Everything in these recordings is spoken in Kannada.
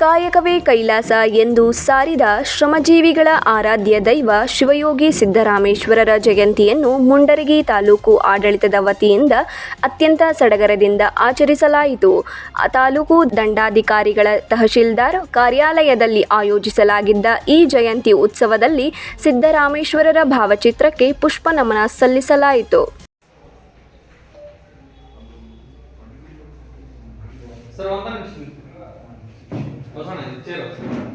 ಕಾಯಕವೇ ಕೈಲಾಸ ಎಂದು ಸಾರಿದ ಶ್ರಮಜೀವಿಗಳ ಆರಾಧ್ಯ ದೈವ ಶಿವಯೋಗಿ ಸಿದ್ದರಾಮೇಶ್ವರರ ಜಯಂತಿಯನ್ನು ಮುಂಡರಗಿ ತಾಲೂಕು ಆಡಳಿತದ ವತಿಯಿಂದ ಅತ್ಯಂತ ಸಡಗರದಿಂದ ಆಚರಿಸಲಾಯಿತು. ತಾಲೂಕು ದಂಡಾಧಿಕಾರಿಗಳ ತಹಶೀಲ್ದಾರ್ ಕಾರ್ಯಾಲಯದಲ್ಲಿ ಆಯೋಜಿಸಲಾಗಿದ್ದ ಈ ಜಯಂತಿ ಉತ್ಸವದಲ್ಲಿ ಸಿದ್ದರಾಮೇಶ್ವರರ ಭಾವಚಿತ್ರಕ್ಕೆ ಪುಷ್ಪ ನಮನ ಸಲ್ಲಿಸಲಾಯಿತು. ಸರ್ 我上来接了。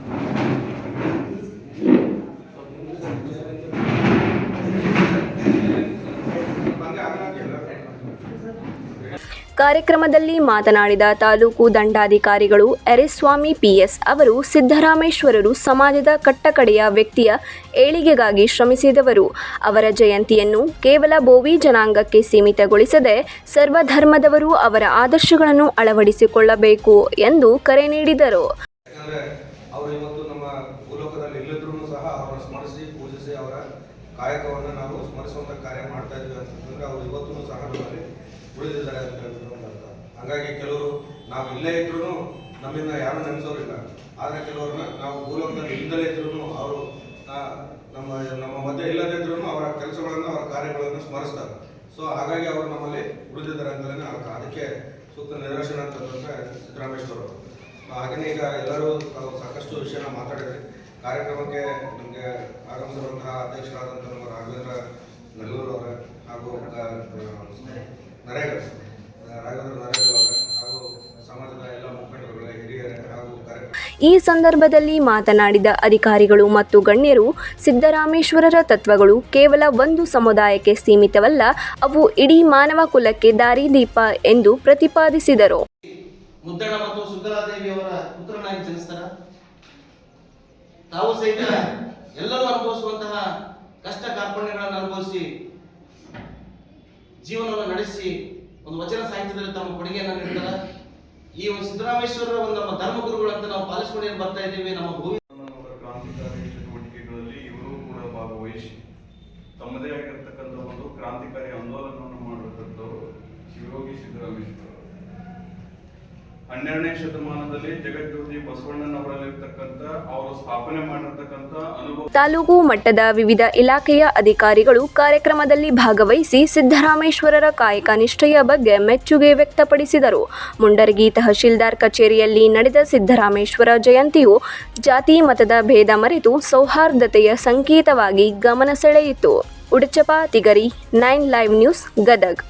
ಕಾರ್ಯಕ್ರಮದಲ್ಲಿ ಮಾತನಾಡಿದ ತಾಲೂಕು ದಂಡಾಧಿಕಾರಿಗಳು ಎರೆಸ್ವಾಮಿ ಪಿಎಸ್ ಅವರು ಸಿದ್ದರಾಮೇಶ್ವರರು ಸಮಾಜದ ಕಟ್ಟಕಡೆಯ ವ್ಯಕ್ತಿಯ ಏಳಿಗೆಗಾಗಿ ಶ್ರಮಿಸಿದವರು. ಅವರ ಜಯಂತಿಯನ್ನು ಕೇವಲ ಬೋವಿ ಜನಾಂಗಕ್ಕೆ ಸೀಮಿತಗೊಳಿಸದೆ ಸರ್ವಧರ್ಮದವರು ಅವರ ಆದರ್ಶಗಳನ್ನು ಅಳವಡಿಸಿಕೊಳ್ಳಬೇಕು ಎಂದು ಕರೆ ನೀಡಿದರು. ಅವರು ಕಾಯಕವನ್ನು ನಾವು ಸ್ಮರಿಸುವಂತ ಕಾರ್ಯ ಮಾಡ್ತಾ ಇದ್ದೀವಿ ಅಂತಂದ್ರೆ ಅವ್ರು ಇವತ್ತೂ ಸಹ ನಮ್ಮಲ್ಲಿ ಉಳಿದಿದ್ದಾರೆ ಅಂತ ಹೇಳ್ಬಿಟ್ಟು ಅರ್ಥ. ಹಾಗಾಗಿ ಕೆಲವರು ನಾವು ಇಲ್ಲೇ ಇದ್ರೂ ನಮ್ಮಿಂದ ಯಾರು ನೆನೆಸೋರಿಲ್ಲ. ಆದರೆ ಕೆಲವ್ರನ್ನ ನಾವು ಭೂಲೋಕದಲ್ಲಿ ಇಲ್ಲದಲೇ ಇದ್ರೂ ಅವರು ನಮ್ಮ ನಮ್ಮ ಮಧ್ಯೆ ಇಲ್ಲದೇ ಇದ್ರೂ ಅವರ ಕೆಲಸಗಳನ್ನು, ಅವರ ಕಾರ್ಯಗಳನ್ನು ಸ್ಮರಿಸ್ತಾರೆ. ಸೊ ಹಾಗಾಗಿ ಅವರು ನಮ್ಮಲ್ಲಿ ಉಳಿದಿದ್ದಾರೆ ಅಂತಲೇ ಅದಕ್ಕೆ ಸೂಕ್ತ ನಿದರ್ಶನ ಅಂತಂದ್ರೆ ಸಿದ್ದರಾಮೇಶ್ವರ ಹಾಗೆಯೇ ಈಗ ಎಲ್ಲರೂ ತಾವು ಸಾಕಷ್ಟು ವಿಷಯನ ಮಾತಾಡಿದ್ರಿ. ಕಾರ್ಯಕ್ರಮಕ್ಕೆ ನಮಗೆ ಆಗಮಿಸಿರುವಂತಹ ಅಧ್ಯಕ್ಷರಾದಂಥ ನಮ್ಮ ರಾಘವೇಂದ್ರ ನಲ್ಲೂರು ಅವರ ಹಾಗೂ ಕ- ನರೇಗಾ ರಾಘವೇಂದ್ರ ನರೇಗಾ ಅವರ ಹಾಗೂ ಸಮಾಜದ ಎಲ್ಲ ಮುಖಂಡರುಗಳ, ಹಿರಿಯರೇ ಹಾಗೂ ಈ ಸಂದರ್ಭದಲ್ಲಿ ಮಾತನಾಡಿದ ಅಧಿಕಾರಿಗಳು ಮತ್ತು ಗಣ್ಯರು ಸಿದ್ದರಾಮೇಶ್ವರರ ತತ್ವಗಳು ಕೇವಲ ಒಂದು ಸಮುದಾಯಕ್ಕೆ ಸೀಮಿತವಲ್ಲ, ಅವು ಇಡೀ ಮಾನವ ಕುಲಕ್ಕೆ ದಾರಿದೀಪ ಎಂದು ಪ್ರತಿಪಾದಿಸಿದರು. ಮುದ್ದಣ್ಣ ಮತ್ತು ಸುಂದರಾದೇವಿಯವರ ಪುತ್ರನಾಗಿ ಜನಿಸ್ತಾರ. ತಾವು ಸಹಿತ ಎಲ್ಲರೂ ಅನುಭವಿಸುವಂತಹ ಕಷ್ಟ ಕಾರ್ಪಣ್ಯಗಳನ್ನು ಅನುಭವಿಸಿ ಜೀವನವನ್ನು ನಡೆಸಿ ಒಂದು ವಚನ ಸಾಹಿತ್ಯದಲ್ಲಿ ತಮ್ಮ ಕೊಡುಗೆಯನ್ನು ನೀಡ್ತಾರ. ಈ ಒಂದು ಸಿದ್ದರಾಮೇಶ್ವರರ ಒಂದು ನಮ್ಮ ಧರ್ಮಗುರುಗಳಂತ ನಾವು ಪಾಲಿಸಿಕೊಂಡು ಬರ್ತಾ ಇದ್ದೇವೆ, ನಮ್ಮ ಭೂಮಿ ಕ್ರಾಂತಿಕಾರಿ ಚಟುವಟಿಕೆಗಳಲ್ಲಿ ಇವರು ಕೂಡ ಭಾಗವಹಿಸಿ ತಮ್ಮದೇ ಆಗಿರ್ತಕ್ಕಂಥ ಒಂದು ಕ್ರಾಂತಿಕಾರಿ ಆಂದೋಲನವನ್ನು ಮಾಡಿರ್ತಕ್ಕಂಥವರು ಶಿವಯೋಗಿ ಸಿದ್ದರಾಮೇಶ್ವರ. ಹನ್ನೆರಡನೇ ಶತಮಾನದಲ್ಲಿ ಜಗಜ್ಯೋತಿ ಬಸವಣ್ಣನವರಲ್ಲಿರ್ತಕ್ಕಂಥ, ಅವರು ಸ್ಥಾಪನೆ ಮಾಡಿರ್ತಕ್ಕಂಥ ಅನುಭವ ತಾಲೂಕು ಮಟ್ಟದ ವಿವಿಧ ಇಲಾಖೆಯ ಅಧಿಕಾರಿಗಳು ಕಾರ್ಯಕ್ರಮದಲ್ಲಿ ಭಾಗವಹಿಸಿ ಸಿದ್ದರಾಮೇಶ್ವರರ ಕಾಯಕ ನಿಷ್ಠೆಯ ಬಗ್ಗೆ ಮೆಚ್ಚುಗೆ ವ್ಯಕ್ತಪಡಿಸಿದರು. ಮುಂಡರಗಿ ತಹಶೀಲ್ದಾರ್ ಕಚೇರಿಯಲ್ಲಿ ನಡೆದ ಸಿದ್ದರಾಮೇಶ್ವರ ಜಯಂತಿಯು ಜಾತಿ ಮತದ ಭೇದ ಮರೆತು ಸೌಹಾರ್ದತೆಯ ಸಂಕೇತವಾಗಿ ಗಮನ ಸೆಳೆಯಿತು. Udachapa, Tigari, nine live news, Gadag.